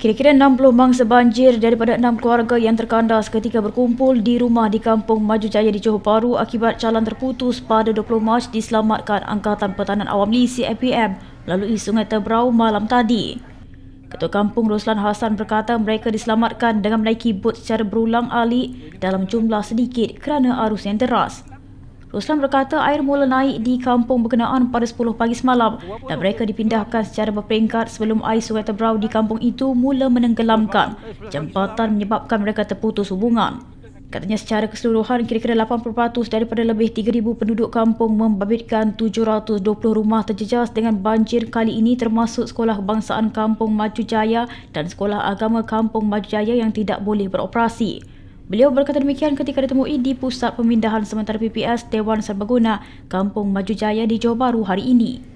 Kira-kira 60 mangsa banjir daripada enam keluarga yang terkandas ketika berkumpul di rumah di Kampung Maju Jaya di Johor Bahru akibat jalan terputus pada 20 Mac diselamatkan Angkatan Pertahanan Awam Lisi APM melalui Sungai Tebrau malam tadi. Ketua Kampung Roslan Hassan berkata mereka diselamatkan dengan menaiki bot secara berulang alik dalam jumlah sedikit kerana arus yang deras. Roslan berkata air mula naik di kampung berkenaan pada 10 pagi semalam dan mereka dipindahkan secara berperingkat sebelum air sungai Tebrau di kampung itu mula menenggelamkan jambatan menyebabkan mereka terputus hubungan. Katanya secara keseluruhan kira-kira 80% daripada lebih 3,000 penduduk kampung membabitkan 720 rumah terjejas dengan banjir kali ini termasuk Sekolah Kebangsaan Kampung Maju Jaya dan Sekolah Agama Kampung Maju Jaya yang tidak boleh beroperasi. Beliau berkata demikian ketika ditemui di Pusat Pemindahan Sementara PPS Dewan Serbaguna Kampung Maju Jaya di Johor Bahru hari ini.